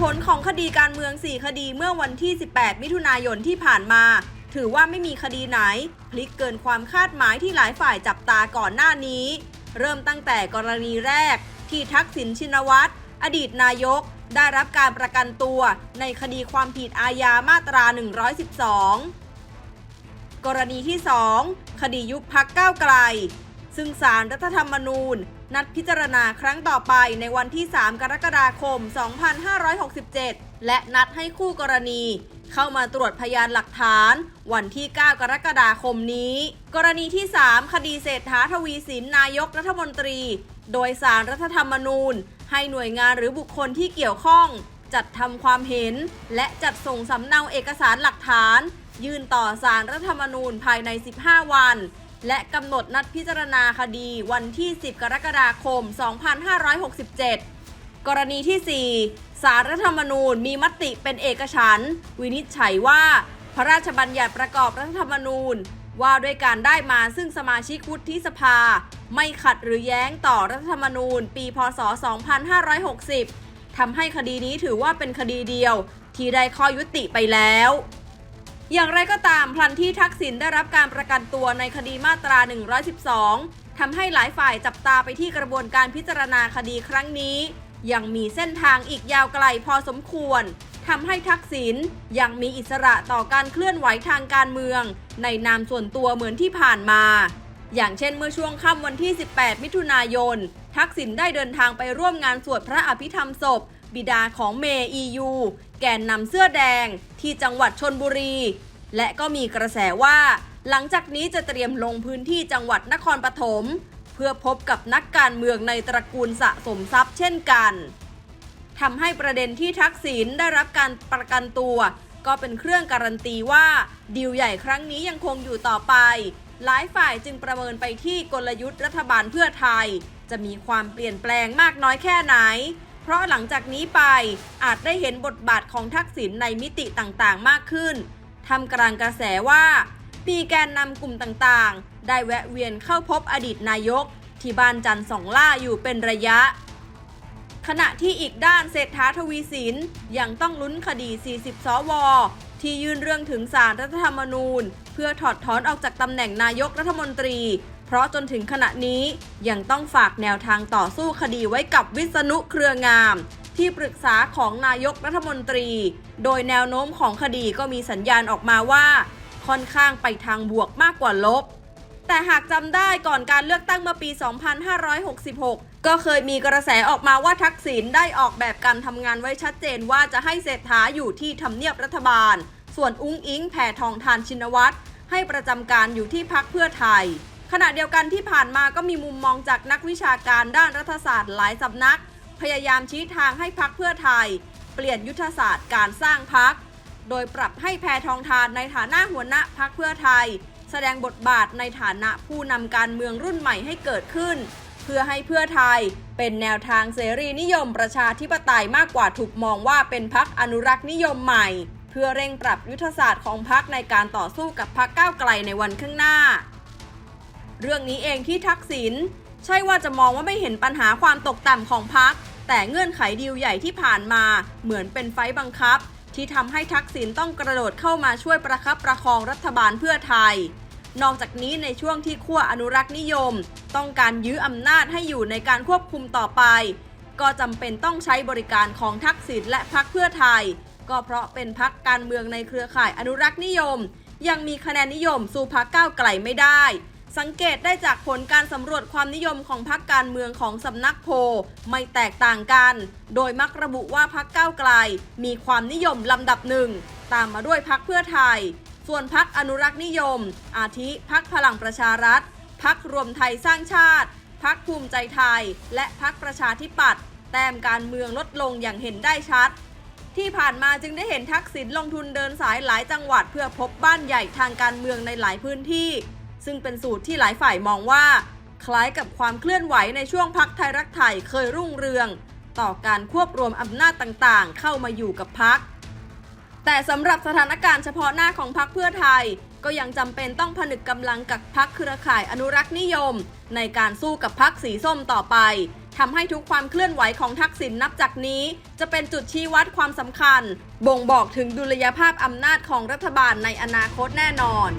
ผลของคดีการเมือง 4 คดีเมื่อวันที่ 18 มิถุนายนที่ผ่านมา ถือว่าไม่มีคดีไหน พลิกเกินความคาดหมายที่หลายฝ่ายจับตาก่อนหน้านี้ เริ่มตั้งแต่กรณีแรก ที่ทักษิณชินวัตรอดีตนายก ได้รับการประกันตัวในคดีความผิดอาญามาตรา 112 กรณีที่ 2 คดียุบพักก้าวไกล ซึ่งสารรัฐธรรมนูญ นัดพิจารณาครั้งต่อไปในวันที่ 3 กรกฎาคม 2567 และนัดให้คู่กรณี เข้ามาตรวจพยานหลักฐาน วันที่ 9 กรกฎาคมนี้ กรณีที่ 3 คดีเศรษฐาทวีสินนายกรัฐมนตรี โดยสารรัฐธรรมนูญ ให้หน่วยงานหรือบุคคลที่เกี่ยวข้อง จัดทำความเห็น และจัดส่งสำเนาเอกสารหลักฐาน ยื่นต่อสารรัฐธรรมนูญภายใน 15 วัน และกำหนดนัดพิจารณาคดีวันที่ 10 กรกฎาคม 2567 กรณีที่ 4 สารรัฐธรรมนูญมีมติเป็นเอกฉันท์วินิจฉัยว่า พระราชบัญญัติประกอบรัฐธรรมนูญ ว่าด้วยการได้มาซึ่งสมาชิกวุฒิสภา ไม่ขัดหรือแย้งต่อรัฐธรรมนูญ ปีพศ 2560ทำให้คดีนี้ถือว่าเป็นคดีเดียว ที่ได้ข้อยุติไปแล้ว อย่างไรก็ตามพลันที่ทักษิณได้รับการประกันตัวในคดีมาตรา 112ทำให้หลายฝ่ายจับตาไปที่กระบวนการพิจารณาคดีครั้งนี้ ยังมีเส้นทางอีกยาวไกลพอสมควรทำให้ทักษิณยังมีอิสระต่อการเคลื่อนไหวทางการเมือง ในนามส่วนตัวเหมือนที่ผ่านมา อย่างเช่นเมื่อช่วงค่ำวันที่ 18 มิถุนายน ทักษิณได้เดินทางไปร่วมงานสวดพระอภิธรรมศพ บิดาของเมย์อียู แกนนำเสื้อแดง ที่จังหวัดชนบุรี และก็มีกระแสว่า หลังจากนี้จะเตรียมลงพื้นที่จังหวัดนครปฐมเพื่อพบกับนักการเมืองในตระกูลสะสมทรัพย์เช่นกันทำให้ประเด็นที่ทักษิณได้รับการประกันตัว ก็เป็นเครื่องการันตีว่าดีลใหญ่ครั้งนี้ยังคงอยู่ต่อไป หลายฝ่ายจึงประเมินไปที่กลยุทธ์รัฐบาลเพื่อไทย จะมีความเปลี่ยนแปลงมากน้อยแค่ไหน เพราะหลังจากนี้ไปอาจได้เห็นบทบาทของทักษิณในมิติต่างๆ มากขึ้นทำกลางกระแสว่ามีแกนนำกลุ่มต่างๆ ได้แวะเวียนเข้าพบอดีตนายก ที่บ้านจันทร์สองล่าอยู่เป็นระยะ ขณะที่อีกด้านเศรษฐาทวีสินยังต้องลุ้นคดี 40 สว ที่ยื่นเรื่องถึงสารรัฐธรรมนูญ เพื่อถอดถอนออกจากตำแหน่งนายกรัฐมนตรี ราะจนถึงขณะนี้ยังต้องฝากแนวทางต่อสู้คดีไว้กับวิษณุเครืองาม ที่ปรึกษาของนายกรัฐมนตรี โดยแนวโน้มของคดีก็มีสัญญาณออกมาว่า ค่อนข้างไปทางบวกมากกว่าลบ แต่หากจำได้ก่อนการเลือกตั้งเมื่อปี 2566 ก็เคยมีกระแสออกมาว่าทักษิณได้ออกแบบการทำงานไว้ชัดเจนว่าจะให้เศรษฐาอยู่ที่ทำเนียบรัฐบาล ส่วนอุ้งอิงแผ่ทองทานชินวัตรให้ประจำการอยู่ที่พักเพื่อไทย ขณะเดียวกันที่ผ่านมาก็มีมุมมองจากนักวิชาการด้านรัฐศาสตร์หลายสำนัก พยายามชี้ทางให้พักเพื่อไทย เปลี่ยนยุทธศาสตร์การสร้างพัก โดยปรับให้แพทองทานในฐานะหัวหน้าพักเพื่อไทย แสดงบทบาทในฐานะผู้นำการเมืองรุ่นใหม่ให้เกิดขึ้น เพื่อให้เพื่อไทยเป็นแนวทางเสรีนิยมประชาธิปไตยมากกว่าถูกมองว่าเป็นพักอนุรักษ์นิยมใหม่ เพื่อเร่งปรับยุทธศาสตร์ของพักในการต่อสู้กับพักก้าวไกลในวันข้างหน้า เรื่องนี้เองที่ทักษิณใช่ว่าจะมองว่าไม่เห็นปัญหาความตกต่ำของพัก แต่เงื่อนไขดีลใหญ่ที่ผ่านมา เหมือนเป็นไฟบังคับ ที่ทำให้ทักษิณต้องกระโดดเข้ามาช่วยประคับประคองรัฐบาลเพื่อไทย นอกจากนี้ในช่วงที่ขั้วอนุรักษ์นิยม ต้องการยื้ออำนาจให้อยู่ในการควบคุมต่อไป ก็จำเป็นต้องใช้บริการของทักษิณและพักเพื่อไทย ก็เพราะเป็นพักการเมืองในเครือข่ายอนุรักษ์นิยม ยังมีคะแนนนิยม สู่พักก้าวไกลไม่ได้ สังเกตได้จากผลการสำรวจความนิยมของพรรคการเมืองของสำนักโพไม่แตกต่างกัน โดยมักระบุว่าพรรคก้าวไกล มีความนิยมลำดับหนึ่ง ตามมาด้วยพรรคเพื่อไทย ส่วนพรรคอนุรักษ์นิยม อาทิพรรคพลังประชารัฐพรรครวมไทยสร้างชาติพรรคภูมิใจไทย และพรรคประชาธิปัตย์แต้มการเมืองลดลงอย่างเห็นได้ชัด ที่ผ่านมาจึงได้เห็นทักษิณลงทุนเดินสายหลายจังหวัดเพื่อพบบ้านใหญ่ทางการเมืองในหลายพื้นที่ ซึ่งเป็นสูตรที่หลายฝ่ายมองว่า คล้ายกับความเคลื่อนไหวในช่วงพักไทยรักไทยเคยรุ่งเรือง ต่อการควบรวมอำนาจต่างๆ เข้ามาอยู่กับพัก แต่สำหรับสถานการณ์เฉพาะหน้าของพักเพื่อไทย ก็ยังจำเป็นต้องผนึกกำลังกับพักเครือข่ายอนุรักษ์นิยม ในการสู้กับพักสีส้มต่อไปทำให้ทุกความเคลื่อนไหวของทักษิณนับจากนี้ จะเป็นจุดชี้วัดความสำคัญ บ่งบอกถึงดุลยภาพอำนาจของรัฐบาลในอนาคตแน่นอน